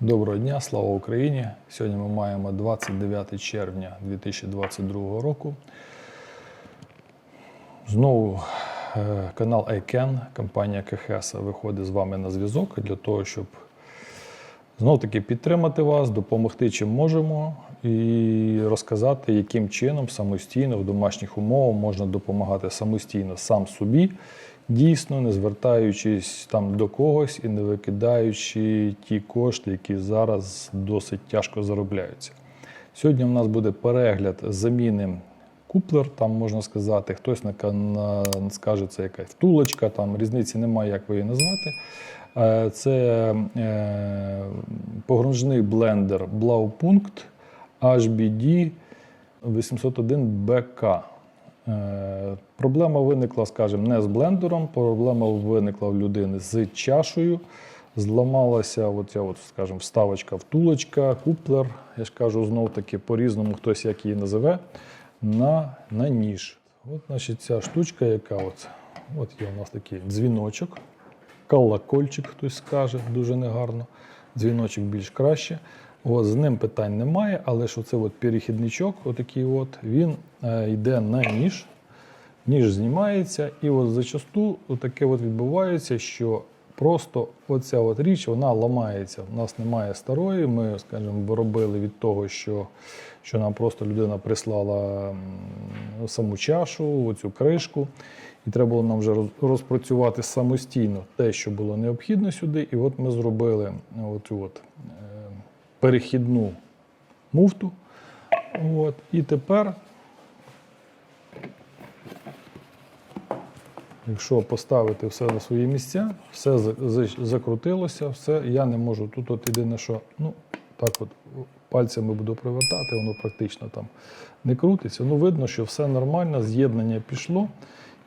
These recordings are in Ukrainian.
Доброго дня, слава Україні! Сьогодні ми маємо 29 червня 2022 року. Знову е, канал iCan, компанія КХС виходить з вами на зв'язок для того, щоб знов таки підтримати вас, допомогти чим можемо і розказати, яким чином самостійно в домашніх умовах можна допомагати самостійно сам собі, дійсно не звертаючись там до когось і не викидаючи ті кошти, які зараз досить тяжко заробляються. Сьогодні у нас буде перегляд заміни куплер, там можна сказати, хтось скаже, це якась втулочка, там різниці немає, як ви її назвати. Е, Це е, погружний блендер Blaupunkt HBD 801BK. Е, Проблема виникла, скажімо, не з блендером, проблема виникла в людини з чашею. Зламалася оця, от, скажімо, вставочка, втулочка, куплер. Я ж кажу, знов таки по-різному хтось як її називе, на, на ніж. От, значить, ця штучка, яка от, от є у нас такий дзвіночок, колокольчик, хтось скаже, дуже негарно. Дзвіночок більш краще. От, з ним питань немає, але ж оце от перехідничок, отакий от, він е, йде на ніж. Ніж знімається, і от зачасту таке от відбувається, що просто оця от річ вона ламається. У нас немає старої. Ми, скажімо, виробили від того, що, що нам просто людина прислала саму чашу, оцю кришку. І треба було нам вже розпрацювати самостійно те, що було необхідно сюди. І от ми зробили оцю от, е, перехідну муфту. От. І тепер Якщо поставити все на свої місця, все за- за- закрутилося, все, я не можу. Тут от єдине, що ну, так от пальцями буду привертати, воно практично там не крутиться. Ну, видно, що все нормально, з'єднання пішло,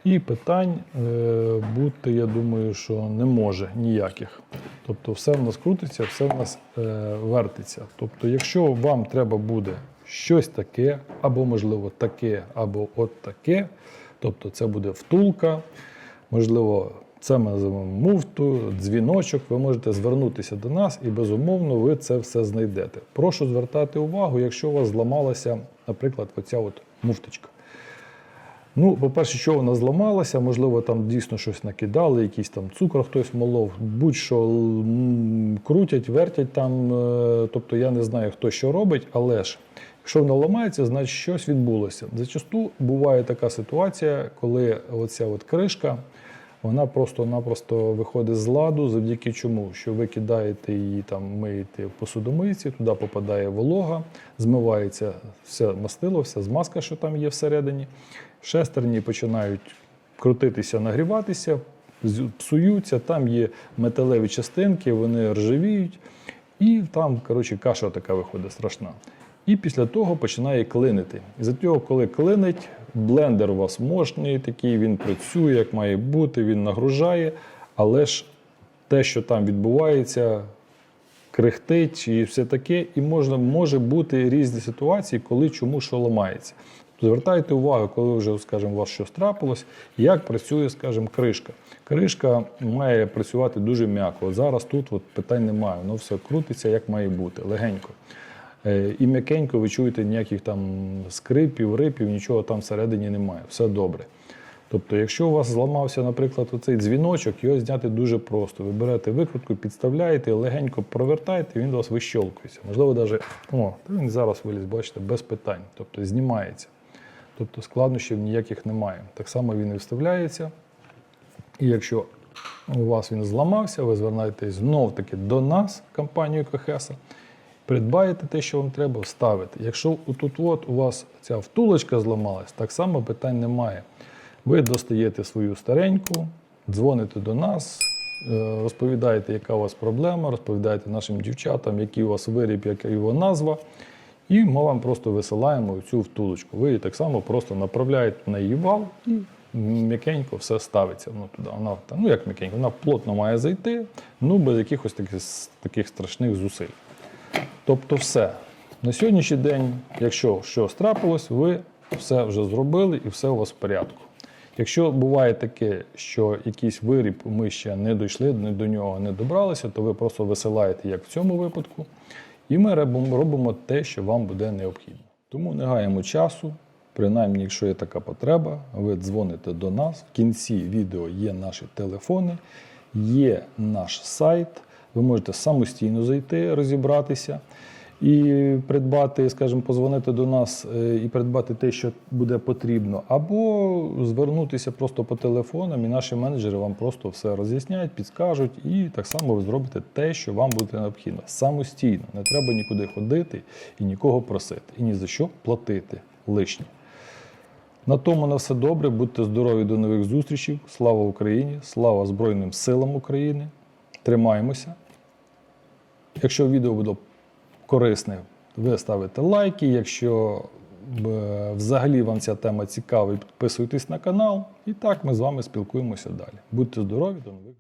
і питань е, бути, я думаю, що не може ніяких. Тобто все в нас крутиться, все в нас е, вертиться. Тобто, якщо вам треба буде щось таке, або, можливо, таке, або от таке, тобто це буде втулка, можливо, це ми називаємо муфту, дзвіночок. Ви можете звернутися до нас і безумовно ви це все знайдете. Прошу звертати увагу, якщо у вас зламалася, наприклад, оця от муфточка. Ну, по-перше, що вона зламалася, можливо, там дійсно щось накидали, якийсь там цукор хтось молов, будь-що крутять, вертять там. е, Тобто я не знаю, хто що робить, але ж якщо вона ламається, значить щось відбулося. Зачасту буває така ситуація, коли оця от кришка. Вона просто-напросто виходить з ладу, завдяки чому? Що ви кидаєте її там, миєте в посудомийці, туди попадає волога, змивається все мастило, вся змазка, що там є всередині. Шестерні починають крутитися, нагріватися, псуються, там є металеві частинки, вони ржавіють, і там, коротше, каша така виходить страшна. І після того починає клинити. І за цього, коли клинить, блендер у вас мощний, такий, він працює, як має бути, він нагружає, але ж те, що там відбувається, крихтить і все таке, і можна, може бути різні ситуації, коли чому що ламається. Звертайте увагу, коли вже, скажімо, у вас щось трапилось, як працює, скажімо, кришка. Кришка має працювати дуже м'яко. Зараз тут от питань немає, воно все крутиться, як має бути, легенько. Е, І м'якенько ви чуєте ніяких там скрипів, рипів, нічого там всередині немає. Все добре. Тобто, якщо у вас зламався, наприклад, оцей дзвіночок, його зняти дуже просто. Ви берете викрутку, підставляєте, легенько провертаєте, він у вас вищолкується. Можливо, навіть о, він зараз виліз, бачите, без питань. Тобто знімається. Тобто складнощів ніяких немає. Так само він і вставляється. І якщо у вас він зламався, ви звернетесь знов-таки до нас, компанію КХС, придбаєте те, що вам треба, вставите. Якщо тут от у вас ця втулочка зламалась, так само питань немає. Ви достаєте свою стареньку, дзвоните до нас, е, розповідаєте, яка у вас проблема, розповідаєте нашим дівчатам, який у вас виріб, яка його назва. І ми вам просто висилаємо цю втулочку. Ви її так само просто направляєте на її вал і м'якенько все ставиться ну, туди. Вона, ну як м'якенько, вона плотно має зайти, ну без якихось таких, таких страшних зусиль. Тобто все. На сьогоднішній день, якщо щось трапилось, ви все вже зробили і все у вас в порядку. Якщо буває таке, що якийсь виріб ми ще не дійшли, до нього не добралися, то ви просто висилаєте, як в цьому випадку, і ми робимо, те, що вам буде необхідно. Тому не гаємо часу, принаймні, якщо є така потреба, ви дзвоните до нас. В кінці відео є наші телефони, є наш сайт. Ви можете самостійно зайти, розібратися і придбати, скажімо, позвонити до нас е, і придбати те, що буде потрібно, або звернутися просто по телефонам, і наші менеджери вам просто все роз'ясняють, підскажуть, і так само ви зробите те, що вам буде необхідно. Самостійно, не треба нікуди ходити і нікого просити, і ні за що платити лишнє. На тому на все добре. Будьте здорові до нових зустрічей. Слава Україні! Слава Збройним силам України! Тримаємося. Якщо відео буде корисне, ви ставите лайки. Якщо е, взагалі вам ця тема цікава, підписуйтесь на канал. І так ми з вами спілкуємося далі. Будьте здорові, до нових.